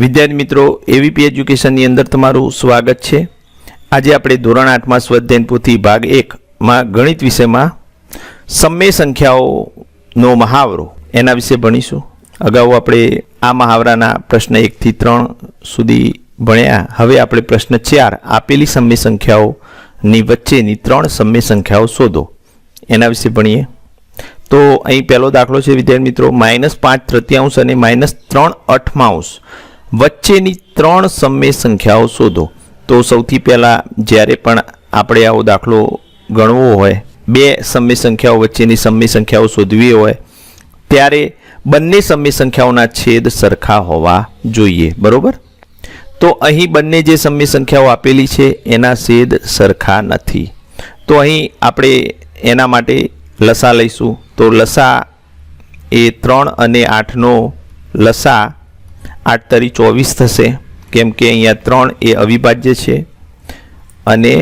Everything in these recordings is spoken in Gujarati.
વિદ્યાર્થી મિત્રો એવીપી એજ્યુકેશનની અંદર તમારું સ્વાગત છે. આજે આપણે ધોરણ આઠમાં સ્વાધ્યાયન પોથી ભાગ એકમાં ગણિત વિષયમાં સમય સંખ્યાઓનો મહાવરો. એના વિશે ભણીશું. અગાઉ આપણે આ મહાવરાના પ્રશ્ન એકથી ત્રણ સુધી ભણ્યા. હવે આપણે પ્રશ્ન ચાર, આપેલી સમય સંખ્યાઓની વચ્ચેની ત્રણ સમય સંખ્યાઓ શોધો. એના વિશે ભણીએ. તો અહીં પહેલો દાખલો છે વિદ્યાર્થી મિત્રો, માઇનસ પાંચ તૃતીયાંશ અને માઇનસ ત્રણ અઠમાંશ વચ્ચેની ત્રણ સમય સંખ્યાઓ શોધો. તો સૌથી પહેલાં જ્યારે પણ આપણે આવો દાખલો ગણવો હોય, બે સમય સંખ્યાઓ વચ્ચેની સમય સંખ્યાઓ શોધવી હોય, ત્યારે બંને સમય સંખ્યાઓના છેદ સરખા હોવા જોઈએ. બરાબર? તો અહીં બંને જે સમય સંખ્યાઓ આપેલી છે, એના છેદ સરખા નથી. તો અહીં આપણે એના માટે લસા લઈશું. તો લસા એ ત્રણ અને આઠનો લસા આઠ તરી ચોવીસ થશે. કેમ કે અહીંયા ત્રણ એ અવિભાજ્ય છે અને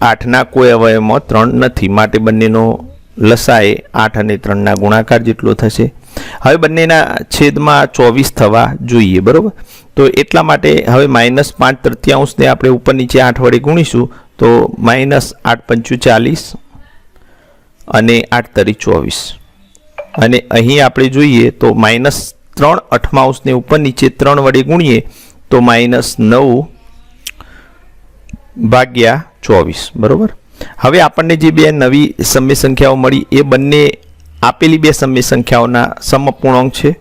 આઠના કોઈ અવયવમાં ત્રણ નથી. માટે બંનેનો લસા એ આઠ અને ત્રણના ગુણાકાર જેટલો થશે. હવે બંનેના છેદમાં ચોવીસ થવા જોઈએ, બરાબર? તો એટલા માટે હવે માઇનસ પાંચ તૃતીયાંશને આપણે ઉપર નીચે આઠ વડે ગુણીશું, તો માઇનસ આઠ પંચું ચાલીસ અને આઠ તરી ચોવીસ. અને અહીં આપણે જોઈએ તો માઇનસ ત્રણ અઠમાઉસને ઉપર નીચે ત્રણ વડે ગુણીએ તો માઇનસ નવ ભાગ્યા ચોવીસ. બરાબર? હવે આપણને જે બે નવી સમય સંખ્યાઓ મળી એ બંને આપેલી બે સમય સંખ્યાઓના સમઅપૂર્ણાંક છે.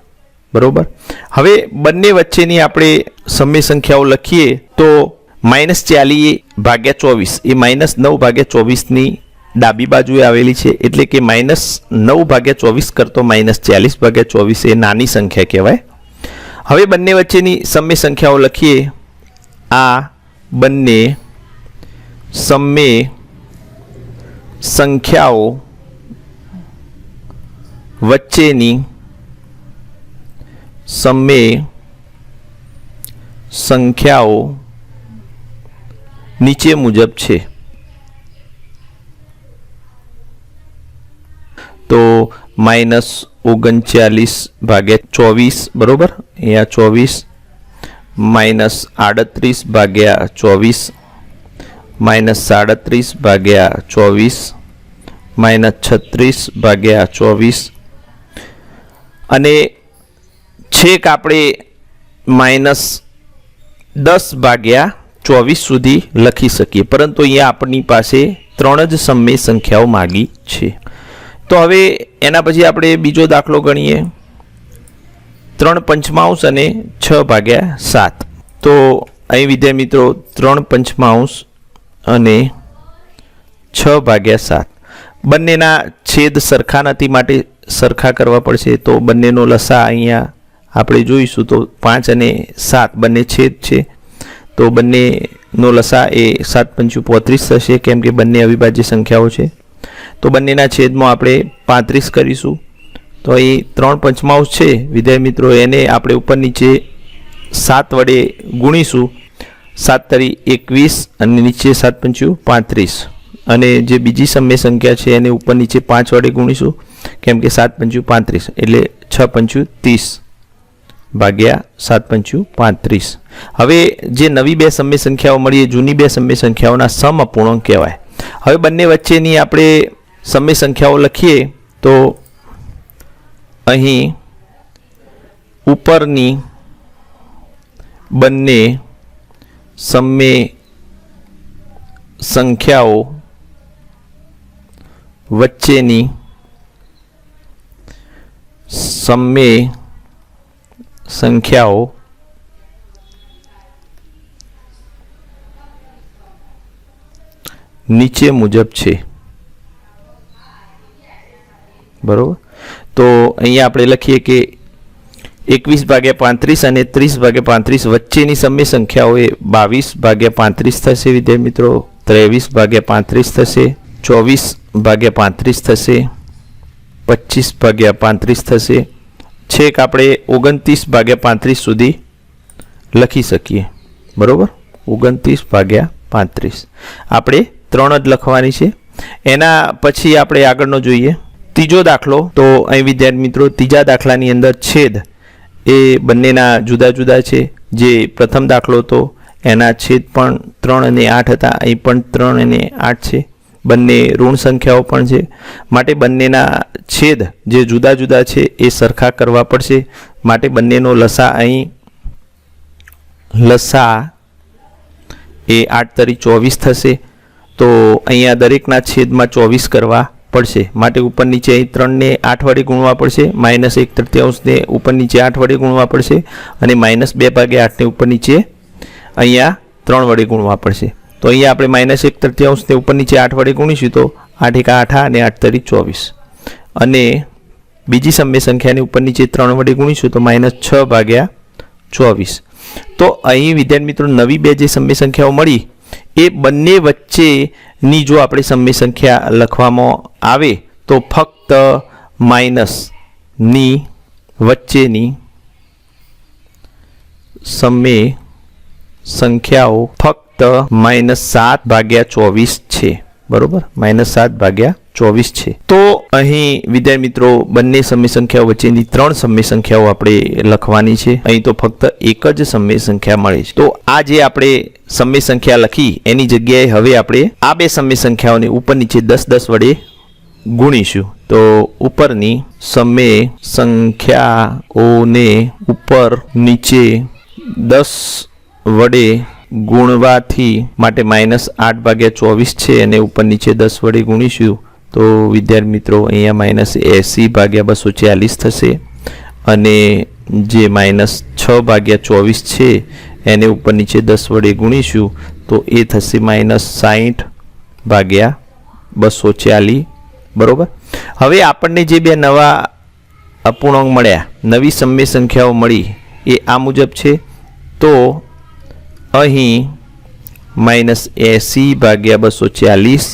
બરાબર? હવે બંને વચ્ચેની આપણે સમય સંખ્યાઓ લખીએ તો માઇનસ ચાલીસ ભાગ્યા ચોવીસ. એ માઇનસ નવ ભાગ્યા ચોવીસની ડાબી બાજુએ આવેલી છે એટલે કે માઇનસ નવ ભાગ્યા ચોવીસ કરતો માઇનસ ચાલીસ ભાગ્યા ચોવીસ એ નાની સંખ્યા કહેવાય. હવે બંને વચ્ચેની સમય સંખ્યાઓ લખીએ. આ બંને સમય સંખ્યાઓ વચ્ચેની સમય સંખ્યાઓ નીચે મુજબ છે. તો માઇનસ ઓગણચાલીસ ભાગ્યા ચોવીસ, બરાબર? અહીંયા ચોવીસ માઇનસ આડત્રીસ ભાગ્યા ચોવીસ માઇનસ સાડત્રીસ ભાગ્યા ચોવીસ માઇનસ છત્રીસ ભાગ્યા ચોવીસ. અને છેક આપણે માઇનસ દસ ભાગ્યા ચોવીસ સુધી લખી શકીએ. પરંતુ અહીંયા આપણી પાસે ત્રણ જ સમય સંખ્યાઓ માગી છે. તો હવે એના પછી આપણે બીજો દાખલો ગણીએ. ત્રણ પંચમાંશ અને છ ભાગ્યા સાત. તો અહીં વિદ્યાર્થી મિત્રો, ત્રણ પંચમાંશ અને છ ભાગ્યા સાત. બંનેના છેદ સરખા નથી માટે સરખા કરવા પડશે, તો બંનેનો લસા અહીંયા આપણે જોઈશું. તો પાંચ અને સાત બંને છેદ છે. તો બંનેનો લસા એ સાત પંચું પોત્રીસ થશે. કેમ કે બંને અવિભાજ્ય સંખ્યાઓ છે. તો બંનેના છેદમાં આપણે પાંત્રીસ કરીશું. તો અહીં ત્રણ પંચમાંશ છે. વિદ્યાર્થી મિત્રો, એને આપણે ઉપર નીચે સાત વડે ગુણીશું. સાત તરી એકવીસ અને નીચે સાત પંચ્યું પાંત્રીસ. અને જે બીજી સમય સંખ્યા છે, એને ઉપર નીચે પાંચ વડે ગુણીશું. કેમ કે સાત પંચું પાંત્રીસ, એટલે છ પંચું ત્રીસ ભાગ્યા સાત પંચું પાંત્રીસ. હવે જે નવી બે સમય સંખ્યાઓ મળી જૂની બે સમય સંખ્યાઓના સમ અપૂર્ણાંક કહેવાય. હવે બંને વચ્ચેની આપણે સમય સંખ્યાઓ લખીએ તો અહીં ઉપરની બંને સમય સંખ્યાઓ વચ્ચેની સમય સંખ્યાઓ નીચે મુજબ છે. બરોબર? તો અહીંયા આપણે લખીએ કે એકવીસ ભાગ્યા પાંત્રીસ અને ત્રીસ ભાગ્યા પાંત્રીસ વચ્ચેની સમય સંખ્યાઓ એ બાવીસ ભાગ્યા પાંત્રીસ થશે, વિદ્યાર્થી મિત્રો. ત્રેવીસ ભાગ્યા પાંત્રીસ થશે, ચોવીસ ભાગ્યા પાંત્રીસ થશે, પચીસ ભાગ્યા પાંત્રીસ થશે. છેક આપણે ઓગણત્રીસ ભાગ્યા પાંત્રીસ સુધી લખી શકીએ. બરાબર? ઓગણત્રીસ ભાગ્યા પાંત્રીસ. આપણે ત્રણ જ લખવાની છે. એના પછી આપણે આગળનો જોઈએ. ત્રીજો દાખલો, તો અહીં વિદ્યાર્થી મિત્રો, ત્રીજા દાખલાની અંદર છેદ એ બંનેના જુદા જુદા છે. જે પ્રથમ દાખલો હતો એના છેદ પણ ત્રણ અને આઠ હતા, અહીં પણ ત્રણ અને આઠ છે. બંને ઋણ સંખ્યાઓ પણ છે. માટે બંનેના છેદ જે જુદા જુદા છે એ સરખા કરવા પડશે. માટે બંનેનો લસા અહીં, લસા એ આઠ તરી ચોવીસ થશે. તો અહીંયા દરેકના છેદમાં ચોવીસ કરવા પડશે. માટે ઉપર નીચે અહીં ત્રણને આઠ વડે ગુણવા પડશે. માઇનસ એક તૃતીયાંશને ઉપર નીચે આઠ વડે ગુણવા પડશે. અને માઇનસ બે ભાગે આઠને ઉપર નીચે અહીંયા ત્રણ વડે ગુણવા પડશે. તો અહીંયા આપણે માઇનસ એક તૃતીયાંશને ઉપર નીચે આઠ વડે ગુણીશું તો આઠ એક આઠ અને આઠ તરી ચોવીસ. અને બીજી સમય સંખ્યાને ઉપર નીચે ત્રણ વડે ગુણીશું તો માઇનસ છ ભાગ્યા ચોવીસ. તો અહીં વિદ્યાર્થી મિત્રો નવી બે જે સમય સંખ્યાઓ મળી એ બંને વચ્ચેની જો આપણે સમય સંખ્યા લખવામાં આવે તો ફક્ત માઇનસની વચ્ચેની સમય સંખ્યાઓ ફક્ત માઇનસ સાત ભાગ્યા ચોવીસ છે. બરોબર? માઇનસ સાત ભાગ્યા ચોવીસ છે. તો અહીં વિદ્યાર્થી મિત્રો, બંને સમય સંખ્યાઓ વચ્ચેની ત્રણ સમય સંખ્યાઓ આપણે લખવાની છે. અહીં તો ફક્ત એક જ સમય સંખ્યા મળે છે. તો આ જે આપણે સમય સંખ્યા લખી, એની જગ્યાએ હવે આપણે આ બે સમય સંખ્યાઓને ઉપર નીચે દસ દસ વડે ગુણીશું. તો ઉપરની સમય સંખ્યાઓને ઉપર નીચે દસ વડે ગુણવાથી માટે માઇનસ આઠ ભાગ્યા ચોવીસ છે અને ઉપર નીચે દસ વડે ગુણીશું, તો વિદ્યાર્થી મિત્રો, અહીંયા માઇનસ એંસી ભાગ્યા બસો ચાલીસ થશે. અને જે માઇનસ છ ભાગ્યા ચોવીસ છે, એને ઉપર નીચે દસ વડે ગુણીશું, તો એ થશે માઇનસ સાહીઠ ભાગ્યા બસો ચાલીસ બરાબર? હવે આપણને જે બે નવા અપૂર્ણાંક મળ્યા, નવી સમય સંખ્યાઓ મળી, એ આ મુજબ છે. તો અહીં માઇનસ એંસી ભાગ્યા બસો ચાલીસ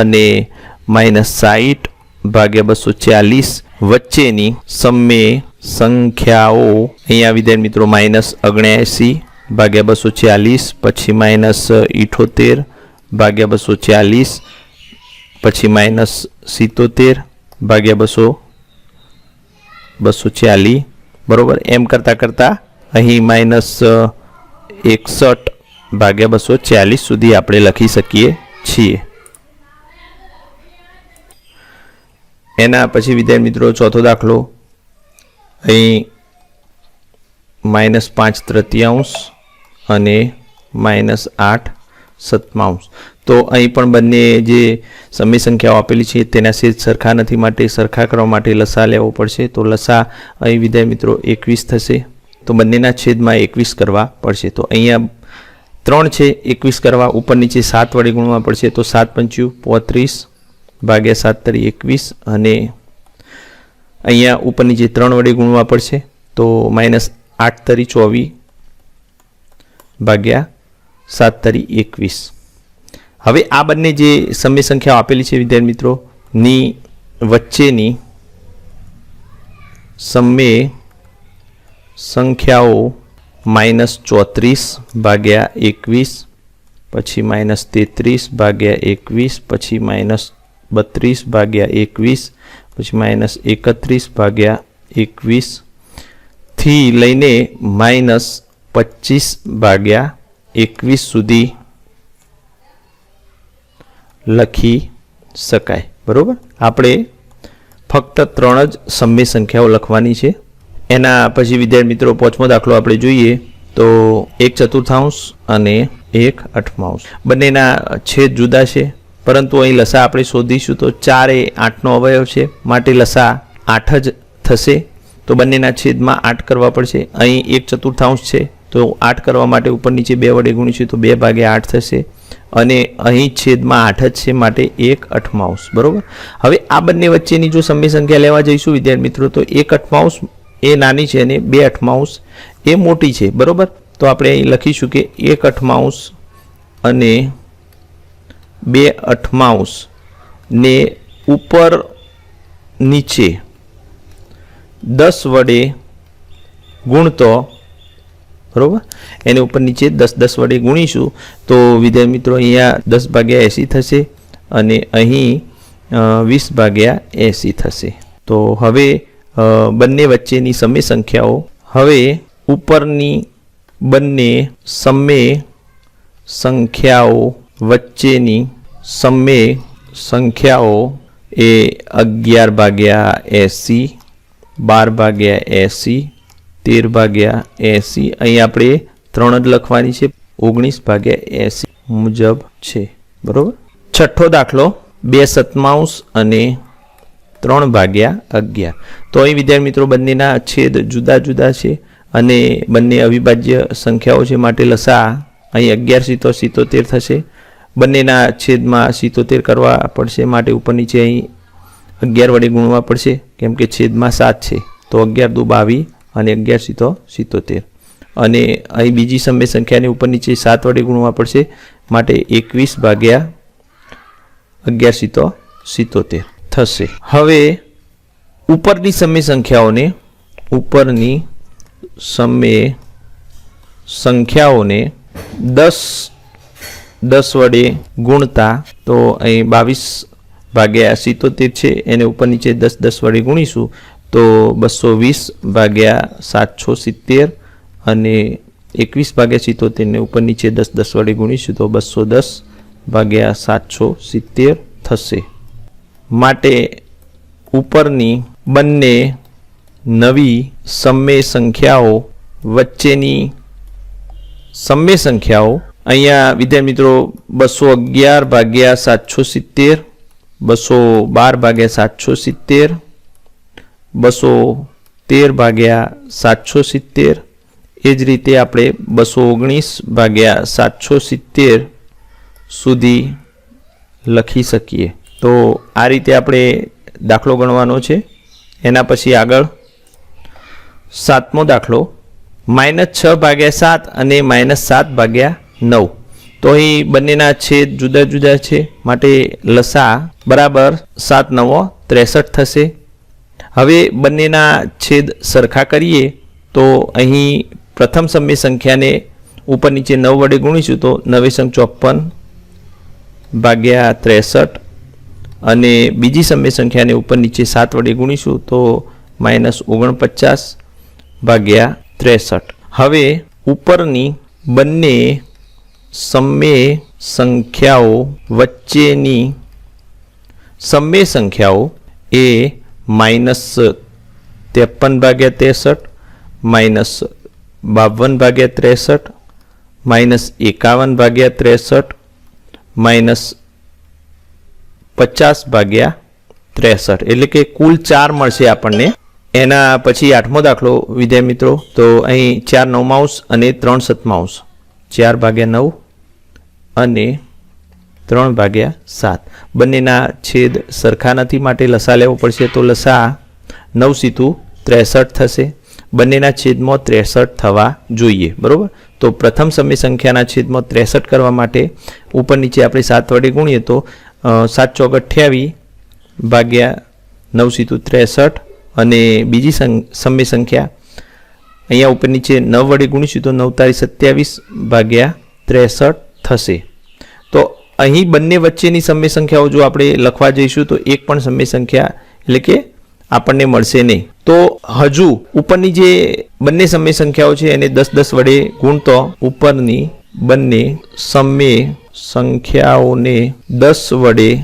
અને માઇનસ સાહીઠ ભાગ્યા બસો ચાલીસ વચ્ચેની સમય સંખ્યાઓ. અહીંયા વિદ્યાર્થી મિત્રો માઇનસ અગણ્યાએંસી ભાગ્યા બસો ચાલીસ, પછી માઇનસ ઇઠોતેર ભાગ્યા બસો ચાલીસ, પછી માઇનસ સિત્તોતેર ભાગ્યા બસો બસો ચાલીસ બરાબર? એમ કરતાં કરતાં અહીં માઇનસ એકસઠ ભાગ્યા બસો ચાલીસ સુધી આપણે લખી શકીએ છીએ. એના પછી વિદ્યાર્થી મિત્રો ચોથો દાખલો. અહીં માઇનસ પાંચ તૃતીયાંશ અને માઇનસ આઠ સત્તાંશ તો અહીં પણ બંને જે સમય સંખ્યાઓ આપેલી છે તેના સેજ સરખા નથી માટે સરખા કરવા માટે લસા લેવો પડશે. તો લસા અહીં વિદ્યાર્થી મિત્રો એકવીસ થશે. તો બંનેના છેદમાં એકવીસ કરવા પડશે. તો અહીંયા ત્રણ છે, એકવીસ કરવા, ઉપર નીચે સાત વડે ગુણવા પડશે. તો સાત પંચ્યું પોત્રીસ ભાગ્યા સાત તરી એકવીસ અને અહીંયા ઉપર નીચે ત્રણ વડે ગુણવા પડશે. તો માઇનસ આઠ તરી ચોવીસ ભાગ્યા સાત તરી એકવીસ. હવે આ બંને જે સમય સંખ્યાઓ આપેલી છે વિદ્યાર્થી મિત્રો, ની વચ્ચેની સમય સંખ્યાઓ માઇનસ ચોત્રીસ ભાગ્યા એકવીસ, પછી માઇનસ તેત્રીસ ભાગ્યા એકવીસ, પછી માઇનસ બત્રીસ ભાગ્યા એકવીસ, પછી માઇનસ એકત્રીસ ભાગ્યા એકવીસથી લઈને માઇનસ પચીસ ભાગ્યા એકવીસ સુધી લખી શકાય. બરાબર? આપણે ફક્ત ત્રણ જ સમય સંખ્યાઓ લખવાની છે. એના પછી વિદ્યાર્થી મિત્રો પાંચમો દાખલો આપણે જોઈએ તો એક ચતુર્થાંશ અને એક અઠમાંશ. બંનેના છેદ જુદા છે, પરંતુ અહીં લસા આપણે શોધીશું તો ચાર આઠનો અવયવ છે, માટે લસા આઠ જ થશે. તો બંનેના છેદમાં આઠ કરવા પડશે. અહીં એક ચતુર્થાંશ છે, તો આઠ કરવા માટે ઉપર નીચે બે વડે ગુણીશું તો બે ભાગે આઠ થશે. અને અહીં છેદમાં આઠ જ છે, માટે એક અઠમાંશ. બરાબર? હવે આ બંને વચ્ચેની જો સમય સંખ્યા લેવા જઈશું વિદ્યાર્થી મિત્રો, તો એક અઠમાંશ એ નાની છે અને બે અઠમાઉસ એ મોટી છે, બરાબર? તો આપણે અહીં લખીશું કે એક અઠમાઉસ અને બે અઠમાઉસ ને ઉપર નીચે દસ વડે ગુણતો, બરાબર? એને ઉપર નીચે દસ દસ વડે ગુણીશું, તો વિદ્યાર્થી મિત્રો અહીંયા દસ ભાગ્યા એંસી થશે અને અહીં વીસ ભાગ્યા એંસી થશે. તો હવે બંને વચ્ચેની સમય સંખ્યાઓ. હવે ઉપરની બંને સમય સંખ્યાઓ વચ્ચેની સમય સંખ્યાઓ એ અગિયાર ભાગ્યા એંસી, બાર ભાગ્યા એંસી, તેર ભાગ્યા એંસી. અહીં આપણે ત્રણ જ લખવાની છે. ઓગણીસ ભાગ્યા એંસી મુજબ છે. બરોબર? છઠ્ઠો દાખલો, બે સત્તાંશ અને ત્રણ ભાગ્યા અગિયાર. તો અહીં વિદ્યાર્થી મિત્રો, બંનેના છેદ જુદા જુદા છે અને બંને અવિભાજ્ય સંખ્યાઓ છે. માટે લસા અહીં અગિયાર સીતો સિત્તોતેર થશે. બંનેના છેદમાં સિત્તોતેર કરવા પડશે. માટે ઉપર નીચે અહીં અગિયાર વડે ગુણવા પડશે, કેમ કે છેદમાં સાત છે. તો અગિયાર દુ બાવીસ અને અગિયાર સીતો સિત્તોતેર. અને અહીં બીજી સમય સંખ્યાને ઉપર નીચે સાત વડે ગુણવા પડશે. માટે એકવીસ ભાગ્યા અગિયાર સીતો સિત્તોતેર. થશે. હવે, ઉપરની સમય સંખ્યાઓને, ઉપરની સમય સંખ્યાઓને દસ દસ વડે ગુણતા, તો અહીં બાવીસ ભાગ્યા સિત્તોતેર છે, એને ઉપર નીચે દસ દસ વડે ગુણીશું, તો બસો વીસ ભાગ્યા સાતસો સિત્તેર અને એકવીસ ભાગ્યા સિત્તોતેરને ઉપર નીચે દસ દસ વડે ગુણીશું, તો બસો દસ ભાગ્યા સાતસો સિત્તેર થશે. માટે ઉપરની બંને નવી સમ્ય સંખ્યાઓ વચ્ચેની સમય સંખ્યાઓ. અહીંયા વિદ્યાર્થી મિત્રો બસો અગિયાર ભાગ્યા સાતસો સિત્તેર, બસો બાર ભાગ્યા સાતસો સિત્તેર, બસો તેર ભાગ્યા સાતસો સિત્તેર. એ જ રીતે આપણે બસો ઓગણીસ ભાગ્યા સાતસો સિત્તેર સુધી લખી શકીએ. તો આ રીતે આપણે દાખલો ગણવાનો છે. એના પછી આગળ સાતમો દાખલો. માઇનસ છ ભાગ્યા સાત અને માઇનસ સાત ભાગ્યા નવ. તો અહીં બંનેના છેદ જુદા જુદા છે. માટે લસા બરાબર સાત નવો ત્રેસઠ થશે. હવે બંનેના છેદ સરખા કરીએ તો અહીં પ્રથમ સમય સંખ્યાને ઉપર નીચે નવ વડે ગુણીશું તો નવે સંગ ચોપન ભાગ્યા ત્રેસઠ અને બીજી સમય સંખ્યાને ઉપર નીચે સાત વડે ગુણીશું તો માઇનસ ઓગણપચાસ ભાગ્યા ત્રેસઠ. હવે ઉપરની બંને સમય સંખ્યાઓ વચ્ચેની સમય સંખ્યાઓ એ માઇનસ ત્રેપન ભાગ્યા ત્રેસઠ, માઇનસ બાવન ભાગ્યા ત્રેસઠ, માઇનસ એકાવન ભાગ્યા ત્રેસઠ, માઇનસ પચાસ ભાગ્યા ત્રેસઠ. એટલે કે કુલ ચાર મળશે આપણને. એના પછી આઠમો દાખલો વિદ્યા મિત્રો, તો અહીં ચાર નવમાંશ અને ત્રણ સતમાંશ ચાર ભાગ્યા નવ અને ત્રણ ભાગ્યા સાત. બંનેના છેદ સરખા નથી માટે લસા લેવો પડશે, તો લસા નવ સીતું ત્રેસઠ થશે. બંનેના છેદમાં ત્રેસઠ થવા જોઈએ, બરાબર? તો પ્રથમ સમય સંખ્યાના છેદમાં ત્રેસઠ કરવા માટે ઉપર નીચે આપણે સાત વડે ગુણીએ તો સાત ચોક અઠ્યાવીસ ભાગ્યા નવ સીતું ત્રેસઠ અને બીજી સમય સંખ્યા અહીંયા ઉપર નીચે નવ વડે ગુણીશું તો નવ તારી સત્યાવીસ ભાગ્યા ત્રેસઠ થશે. તો અહીં બંને વચ્ચેની સમય સંખ્યાઓ જો આપણે લખવા જઈશું તો એક પણ સમય સંખ્યા એટલે કે આપણને મળશે નહીં. તો હજુ ઉપરની જે બંને સમય સંખ્યાઓ છે એને દસ દસ વડે ગુણતો ઉપરની બંને સમય સંખ્યાઓને દસ વડે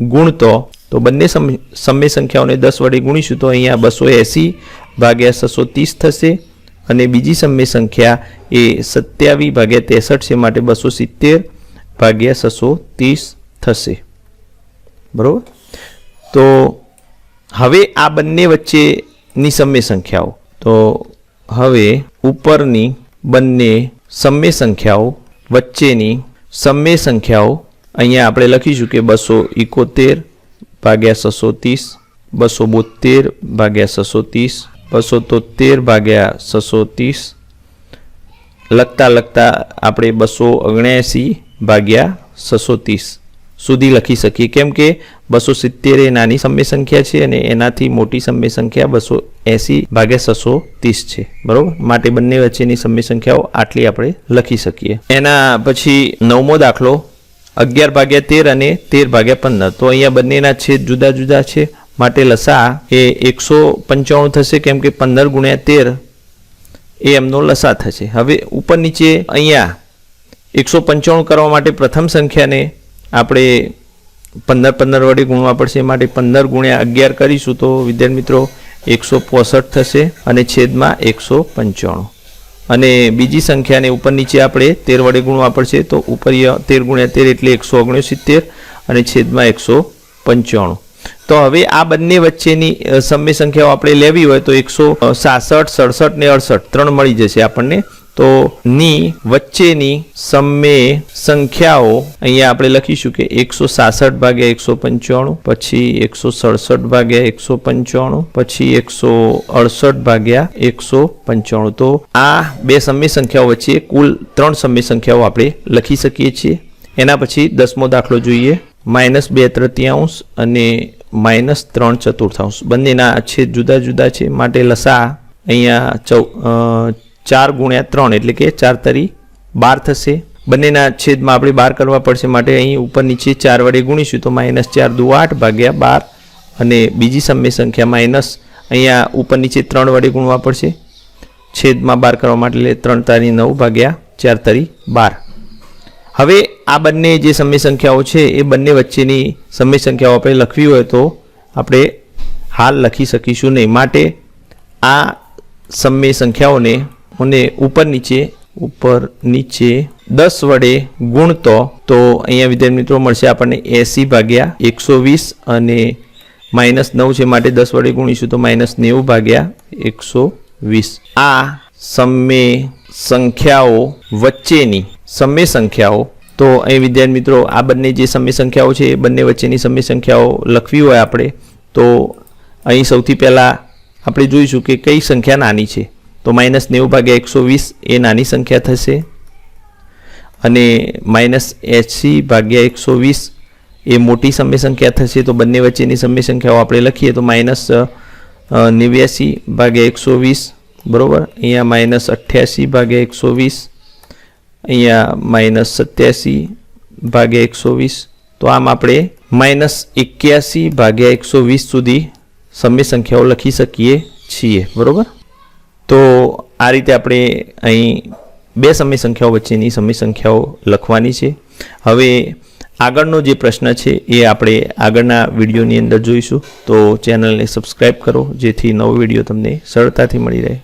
ગુણતો, તો બંને સમ- સમય સંખ્યાઓને દસ વડે ગુણીશું, તો અહીંયા બસો એંસી ભાગ્યા છસો ત્રીસ થશે અને બીજી સમય સંખ્યા એ સત્યાવીસ ભાગ્યા ત્રેસઠ છે, માટે બસો સિત્તેર ભાગ્યા છસો ત્રીસ થશે. બરાબર? તો હવે આ બંને વચ્ચેની સમય સંખ્યાઓ. તો હવે ઉપરની બંને સમય સંખ્યાઓ વચ્ચેની સમ્ય સંખ્યાઓ, અહીંયા આપણે લખીશું કે બસો ઇકોતેર ભાગ્યા છસો ત્રીસ, બસો બોતેર ભાગ્યા છસો ત્રીસ, બસો તોતેર ભાગ્યા છસો ત્રીસ, લખતા લખતા આપણે બસો ઓગણ્યાસી ભાગ્યા છસો ત્રીસ. સુધી લખી શકીએ. કેમ કે બસો સિત્તેર એ નાની સમય સંખ્યા છે અને એનાથી મોટી સમય સંખ્યા બસો એંસી ભાગ્યા છસો ત્રીસ છે. બરોબર? માટે બંને વચ્ચેની સમય સંખ્યાઓ આટલી આપણે લખી શકીએ. એના પછી નવમો દાખલો, અગિયાર ભાગ્યા તેર અને તેર ભાગ્યા પંદર. તો અહીંયા બંનેના છેદ જુદા જુદા છે. માટે લસા એ એકસો પંચાણું થશે, કેમ કે પંદર ગુણ્યા તેર એ એમનો લસા થશે. હવે ઉપર નીચે અહીંયા એકસો પંચાણું કરવા માટે પ્રથમ સંખ્યાને આપણે પંદર પંદર વડે ગુણવા પડશે. માટે પંદર ગુણ્યા અગિયાર કરીશું તો વિદ્યાર્થી મિત્રો એકસો પોસઠ થશે અને છેદમાં એકસો પંચાણું. અને બીજી સંખ્યાને ઉપર નીચે આપણે તેર વડે ગુણવા પડશે તો ઉપર તેર ગુણ્યા તેર એટલે એકસો ઓગણસિત્તેર અને છેદમાં એકસો પંચાણું. તો હવે આ બંને વચ્ચેની સમય સંખ્યાઓ આપણે લેવી હોય તો એકસો સાસઠ, સડસઠ ને અડસઠ ત્રણ મળી જશે આપણને. તો ની વચ્ચેની સમય સંખ્યાઓ, અહીંયા આપણે લખીશું કે એકસો સાસઠ ભાગ્યા એકસો પંચાણું, પછી એકસો સડસઠ ભાગ્યા એકસો પંચાણું, પછી એકસો અડસઠ ભાગ્યા એકસો પંચાણું. તો આ બે સમય સંખ્યાઓ વચ્ચે કુલ ત્રણ સમય સંખ્યાઓ આપણે લખી શકીએ છીએ. એના પછી દસમો દાખલો જોઈએ. માઇનસ બે તૃતીયાંશ અને માઇનસ ત્રણ ચતુર્થાંશ. બંનેના છેદ જુદા જુદા છે. માટે લસા અહીંયા ચૌ ચાર ગુણ્યા ત્રણ એટલે કે ચાર તરી બાર થશે. બંનેના છેદમાં આપણે બાર કરવા પડશે માટે અહીં ઉપર નીચે ચાર વડે ગુણીશું તો માઇનસ ચાર દુ આઠ ભાગ્યા બાર અને બીજી સમય સંખ્યા માઇનસ અહીંયા ઉપર નીચે ત્રણ વડે ગુણવા પડશે. છેદમાં બાર કરવા માટે એટલે ત્રણ તારી નવ ભાગ્યા ચાર તારી બાર. હવે આ બંને જે સમય સંખ્યાઓ છે એ બંને વચ્ચેની સમય સંખ્યાઓ આપણે લખવી હોય તો આપણે હાલ લખી શકીશું નહીં. માટે આ સમય સંખ્યાઓને મને ઉપર નીચે ઉપર નીચે દસ વડે ગુણતો, તો અહીંયા વિદ્યાર્થી મિત્રો મળશે આપણને એસી ભાગ્યા એકસો વીસ અને માઇનસ નવ છે માટે દસ વડે ગુણીશું તો માઇનસ નેવું ભાગ્યા એકસો વીસ. આ સમય સંખ્યાઓ વચ્ચેની સમય સંખ્યાઓ, તો અહીં વિદ્યાર્થી મિત્રો આ બંને જે સમય સંખ્યાઓ છે એ બંને વચ્ચેની સમય સંખ્યાઓ લખવી હોય આપણે, તો અહીં સૌથી પહેલાં આપણે જોઈશું કે કઈ સંખ્યા નાની છે. તો માઇનસ નેવું ભાગ્યા એકસો વીસ એ નાની સંખ્યા થશે. અને માઇનસ એંસી ભાગ્યા એકસો વીસ એ મોટી સમય સંખ્યા થશે. તો બંને વચ્ચેની સમય સંખ્યાઓ આપણે લખીએ તો માઇનસ નેવ્યાસી ભાગ્યા એકસો વીસ, બરાબર? અહીંયા માઇનસ અઠ્યાસી ભાગ્યા એકસો વીસ, અહીંયા માઇનસ સત્યાસી ભાગ્યા એકસો વીસ. તો આમ આપણે માઇનસ એક્યાસી ભાગ્યા એકસો વીસ સુધી સમય સંખ્યાઓ લખી શકીએ છીએ. બરોબર? તો આ રીતે આપણે અહીં બે સમય સંખ્યાઓ વચ્ચેની સમય સંખ્યાઓ લખવાની છે. હવે આગળનો જે પ્રશ્ન છે એ આપણે આગળના વિડીયોની અંદર જોઈશું. તો ચેનલને સબસ્ક્રાઈબ કરો, જેથી નવો વીડિયો તમને સરળતાથી મળી રહે.